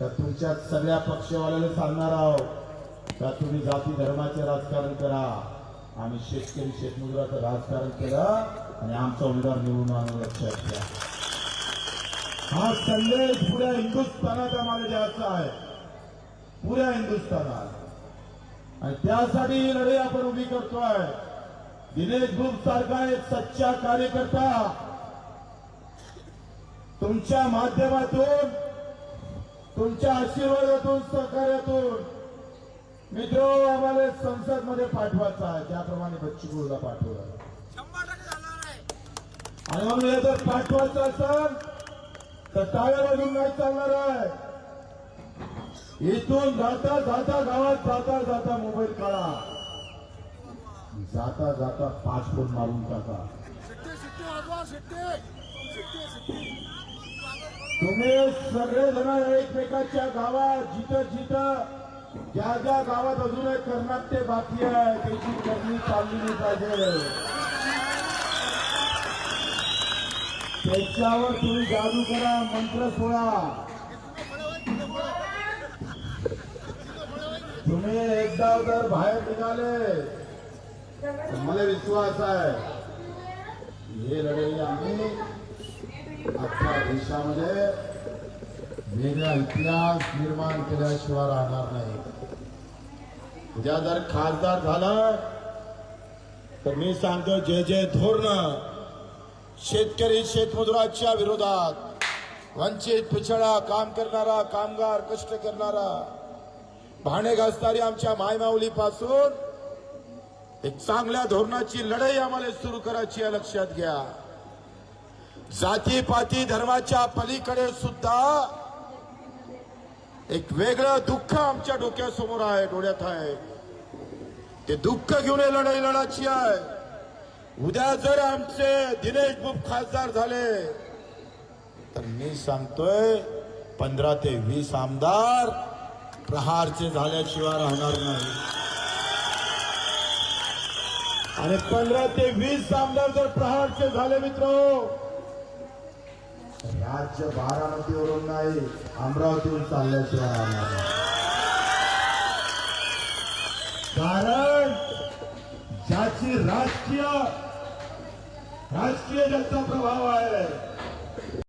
तर तुमच्या सगळ्या पक्षवाल्याला सांगणार आहोत का तुम्ही जाती धर्माचे राजकारण करा. आम्ही शेतकरी शेतमजुराचं राजकारण केलं आणि आमचा उमेदवार निवडून आणून लक्षात घ्या. हा संदेश पुऱ्या हिंदुस्थानात आम्हाला द्यायचा आहे. पुऱ्या हिंदुस्थानात. आणि त्यासाठी ही लढाई आपण उभी करतोय. दिनेश ग्रुप सारखा एक सच्चा कार्यकर्ता. तुमच्या माध्यमातून तुमच्या आशीर्वादातून सहकार्यातून. मित्र आम्हाला संसदमध्ये पाठवायचा आहे. पाठवलं शंभर टक्के जाणार आहे. आणि हे जर पाठवायचं असेल तर टाळ्या वाजून नाही चालणार आहे. इथून जाता जाता गावात जाता जाता मोबाईल काढा. जाता जाता पासपोर्ट मारून टाका. तुम्ही सगळे जण गावात जिथं जिथं ज्या ज्या गावात अजून एक ते बाकी आहे त्याची करणी चाललेली पाहिजे. त्याच्यावर तुम्ही जादू करा मंत्र सोळा तुम्ही एकदा जर बाहेर निघाले मला विश्वास आहे हे लढाई आम्ही आपल्या देशामध्ये वेगळा इतिहास निर्माण केल्याशिवाय राहणार नाही. उद्या जर खासदार झालं तर मी सांगतो जे जे धोरण. शेतकरी शेतमजुराच्या विरोधात वंचित पिछडा काम करणारा कामगार कष्ट करणारा भाणे घासणारी आमच्या मायमाऊली पासून एक चांगल्या धोरणाची लढाई आम्हाला सुरू करायची आहे लक्षात घ्या. जातीपाती धर्माच्या पलीकडे सुद्धा एक वेगळं दुःख आमच्या डोक्यासमोर आहे डोळ्यात आहे. ते दुःख घेऊन लढाई लढायची आहे. उद्या जर आमचे दिनेश बुप खासदार झाले तर मी सांगतोय पंधरा ते वीस आमदार प्रहारचे झाल्याशिवाय राहणार नाही. आणि पंधरा ते वीस आमदार जर प्रहारचे झाले मित्र राज्य बारामतीवरून नाही अमरावतीवरून चालल्याशिवाय राहणार कारण ज्याची राजकीय राजकीय ज्यांचा प्रभाव आहे